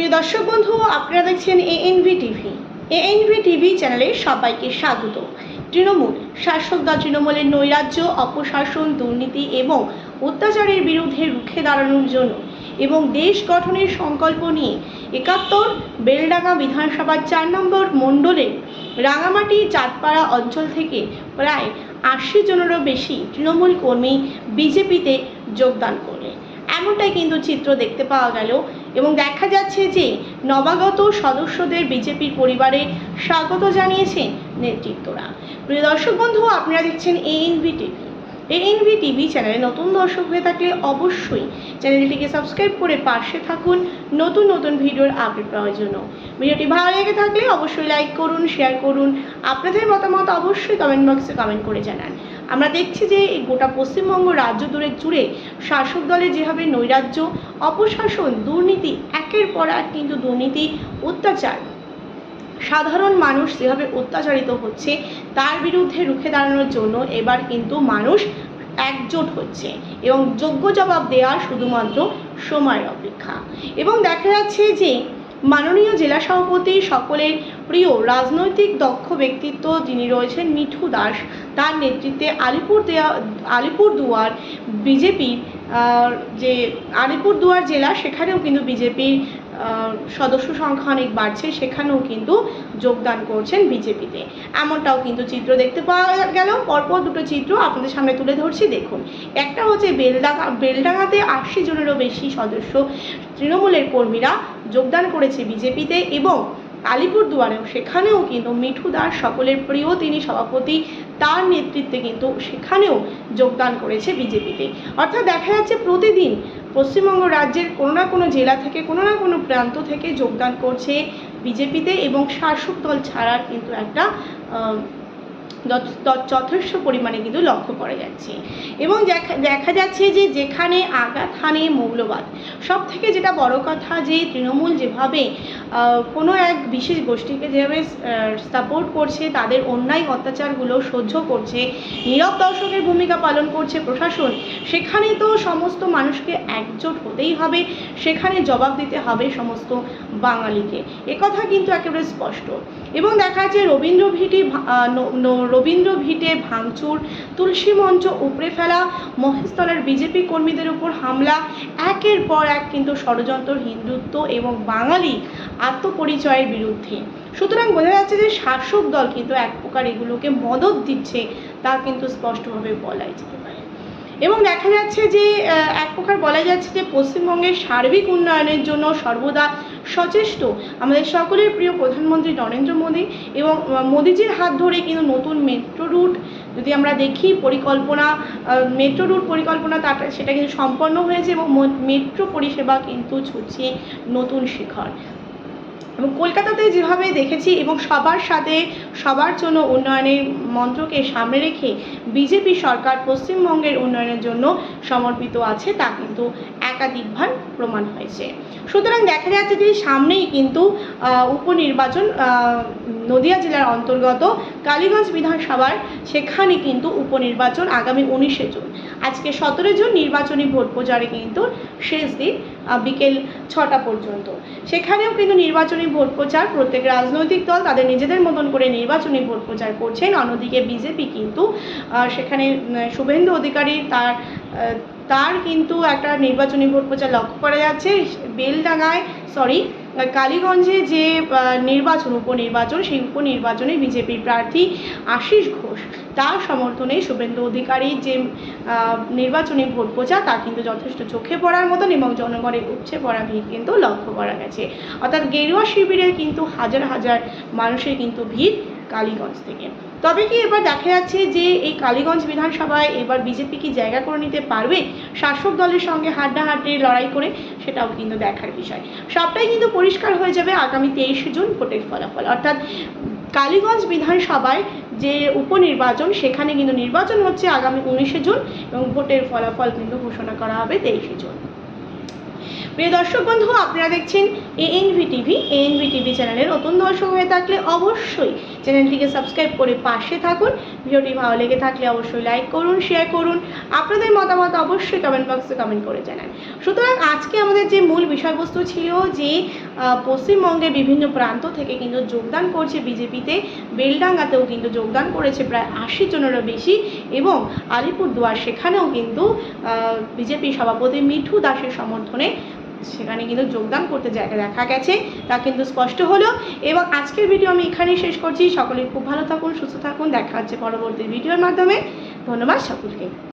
প্রিয় দর্শক বন্ধু, আপনারা দেখছেন এএনভি টিভি এএনভি টিভি চ্যানেলে সবাইকে স্বাগত। তৃণমূল, শাসক দল তৃণমূলের নৈরাজ্য, অপশাসন, দুর্নীতি এবং অত্যাচারের বিরুদ্ধে রুখে দাঁড়ানোর জন্য এবং দেশ গঠনের সংকল্প নিয়ে একাত্তর, বেলডাঙ্গা বিধানসভার চার নম্বর মণ্ডলের রাঙামাটি, চাঁদপাড়া অঞ্চল থেকে প্রায় আশি জনেরও বেশি তৃণমূল কর্মী বিজেপিতে যোগদান এমনটাই কিন্তু চিত্র দেখতে পাওয়া গেল এবং দেখা যাচ্ছে যে নবাগত সদস্যদের বিজেপির পরিবারে স্বাগত জানিয়েছে নেতৃত্বরা। প্রিয় দর্শক বন্ধু, আপনারা দেখছেন এএনভি টিভি এএনভি টিভি চ্যানেলে নতুন দর্শক হয়ে থাকলে অবশ্যই চ্যানেলটিকে সাবস্ক্রাইব করে পাশে থাকুন নতুন নতুন ভিডিওর আপডেট পাওয়ার জন্য। ভিডিওটি ভালো লেগে থাকলে অবশ্যই লাইক করুন, শেয়ার করুন। আপনাদের মতামত অবশ্যই কমেন্ট বক্সে কমেন্ট করে জানান। আমরা দেখছি যে এই গোটা পশ্চিমবঙ্গ রাজ্য দূরে জুড়ে শাসক দলের যেভাবে নৈরাজ্য, অপশাসন, দুর্নীতি, একের পর এক কিন্তু দুর্নীতি, অত্যাচার। সাধারণ মানুষ যেভাবে অত্যাচারিত হচ্ছে, তার বিরুদ্ধে রুখে দাঁড়ানোর জন্য এবার কিন্তু মানুষ একজোট হচ্ছে এবং যোগ্য জবাব দেওয়া শুধুমাত্র সময়ের অপেক্ষা। এবং দেখা যাচ্ছে যে মাননীয় জেলা সভাপতি সকলের প্রিয় রাজনৈতিক দক্ষ ব্যক্তিত্ব যিনি রয়েছেন মিঠু দাস, তার নেতৃত্বে আলিপুর দেয়া, আলিপুরদুয়ার বিজেপির যে আলিপুরদুয়ার জেলা, সেখানেও কিন্তু বিজেপির সদস্য সংখ্যা অনেক বাড়ছে, সেখানেও কিন্তু যোগদান করছেন বিজেপিতে। এমনটাও কিন্তু চিত্র দেখতে পাওয়া গেল। পরপর দুটো চিত্র আপনাদের সামনে তুলে ধরছি। দেখুন, একটা হচ্ছে বেলডাঙ্গা, বেলডাঙ্গাতে আশি জনেরও বেশি সদস্য তৃণমূলের কর্মীরা যোগদান করেছে বিজেপিতে এবং আলিপুরদুয়ারেও সেখানেও কিন্তু মিঠু দাস সকলের প্রিয় তিনি সভাপতি, তার নেতৃত্বে কিন্তু সেখানেও যোগদান করেছে বিজেপিতে। অর্থাৎ দেখা যাচ্ছে প্রতিদিন পশ্চিমবঙ্গ রাজ্যের কোনো না কোনো জেলা থেকে, কোনো না কোনো প্রান্ত থেকে যোগদান করছে বিজেপিতে এবং শাসক দল ছাড়ার কিন্তু একটা যথেষ্ট পরিমাণে কিন্তু লক্ষ্য করা যাচ্ছে। এবং দেখা যাচ্ছে যে যেখানে আঘাত হানে মৌলবাদ। সব থেকে যেটা বড় কথা যে তৃণমূল যেভাবে কোনো এক বিশেষ গোষ্ঠীকে যেভাবে সাপোর্ট করছে, তাদের অন্যায় অত্যাচারগুলো সহ্য করছে, নীরব দর্শকের ভূমিকা পালন করছে প্রশাসন, সেখানে তো সমস্ত মানুষকে একজোট হতেই হবে, সেখানে জবাব দিতে হবে সমস্ত বাঙালিকে। একথা কিন্তু একেবারে স্পষ্ট। এবং দেখা যাচ্ছে রবীন্দ্র ভিটি রবীন্দ্র ভিটে ভাঙচুর, তুলসী মঞ্চ উপড়ে ফেলা, মহেশতলার বিজেপি কর্মীদের উপর হামলা, একের পর এক কিন্তু ষড়যন্ত্র, হিন্দুত্ব এবং বাঙালি আত্মপরিচয়ের বিরুদ্ধে। সুতরাং বোঝা যাচ্ছে যে শাসক দল কিন্তু এক প্রকার এগুলোকে মদত দিচ্ছে, তা কিন্তু স্পষ্টভাবে বলাই যেতে পারে। এবং দেখা যাচ্ছে যে এক প্রকার বলা যাচ্ছে যে পশ্চিমবঙ্গের সার্বিক উন্নয়নের জন্য সর্বদা সচেষ্ট। আমাদের সকলের প্রিয় প্রধানমন্ত্রী নরেন্দ্র মোদী এবং মোদীজির হাত ধরে কিন্তু নতুন মেট্রো রুট যদি আমরা দেখি পরিকল্পনা মেট্রো রুট পরিকল্পনা তাটা সেটা কিন্তু সম্পন্ন হয়েছে এবং মেট্রো পরিষেবা কিন্তু ছুটছে নতুন শিখর। এবং কলকাতাতে যেভাবে দেখেছি এবং সবার সাথে সবার জন্য উন্নয়নের মন্ত্রকে সামনে রেখে বিজেপি সরকার পশ্চিমবঙ্গের উন্নয়নের জন্য সমর্পিত আছে, তা কিন্তু একাধিকবার প্রমাণ হয়েছে। সুতরাং দেখা যাচ্ছে যে সামনেই কিন্তু উপনির্বাচন নদিয়া জেলার অন্তর্গত কালীগঞ্জ বিধানসভার সেখানে কিন্তু উপনির্বাচন আগামী উনিশে জুন। আজকে সতেরো জুন নির্বাচনী ভোট প্রচারে কিন্তু শেষ দিন বিকেল ছটা পর্যন্ত। সেখানেও কিন্তু নির্বাচনী ভোট প্রচার প্রত্যেক রাজনৈতিক দল তাদের নিজেদের মতন করে নির্বাচনী ভোট প্রচার করছেন। অন্যদিকে বিজেপি কিন্তু সেখানে শুভেন্দু অধিকারী তার তার কিন্তু একটা নির্বাচনী ভোট প্রচার লক্ষ্য করা যাচ্ছে। বেলডাঙ্গায় সরি কালীগঞ্জে যে নির্বাচন, উপনির্বাচন, সেই উপনির্বাচনে বিজেপির প্রার্থী আশিস ঘোষ, তার সমর্থনে শুভেন্দু অধিকারী যে নির্বাচনী ভোট প্রচার তা কিন্তু যথেষ্ট চোখে পড়ার মতন এবং জনগণের উপচে পড়া ভিড় কিন্তু লক্ষ্য করা গেছে। অর্থাৎ গেরুয়া শিবিরে কিন্তু হাজার হাজার মানুষের কিন্তু ভিড় কালীগঞ্জ থেকে। তবে কি এবার দেখা যাচ্ছে যে এই কালীগঞ্জ বিধানসভায় এবার বিজেপি কি জায়গা করে নিতে পারবে? শাসক দলের সঙ্গে হাড্ডাহাড্ডি লড়াই করে সেটাও কিন্তু দেখার বিষয়। সবটাই কিন্তু পরিষ্কার হয়ে যাবে আগামী তেইশে জুন ভোটের ফলাফল। অর্থাৎ কালীগঞ্জ বিধানসভায় যে উপনির্বাচন, সেখানে কিন্তু নির্বাচন হচ্ছে আগামী উনিশে জুন এবং ভোটের ফলাফল কিন্তু ঘোষণা করা হবে তেইশে জুন। প্রিয় দর্শক বন্ধু, আপনারা দেখছেন এএনভি টিভি এএনভি টিভি চ্যানেলের নতুন দর্শক হয়ে থাকলে অবশ্যই চ্যানেলটিকে সাবস্ক্রাইব করে পাশে থাকুন। ভিডিওটি ভালো লেগে থাকলে অবশ্যই লাইক করুন শেয়ার করুন। আপনাদের মতামত অবশ্যই কমেন্ট বক্সে কমেন্ট করে জানান। সুতরাং আজকে আমাদের যে মূল বিষয়বস্তু ছিল যে পশ্চিমবঙ্গের বিভিন্ন প্রান্ত থেকে কিন্তু যোগদান করছে বিজেপিতে, বেলডাঙ্গাতেও কিন্তু যোগদান করেছে প্রায় আশি জনেরও বেশি এবং আলিপুরদুয়ার সেখানেও কিন্তু বিজেপি সভাপতি মিঠু দাসের সমর্থনে সেখানে কিন্তু যোগদান করতে যায় দেখা গেছে, তা কিন্তু স্পষ্ট হলো। এবং আজকের ভিডিও আমি এখানেই শেষ করছি। সকলে খুব ভালো থাকুন, সুস্থ থাকুন। দেখা হচ্ছে পরবর্তী ভিডিওর মাধ্যমে। ধন্যবাদ সকলকে।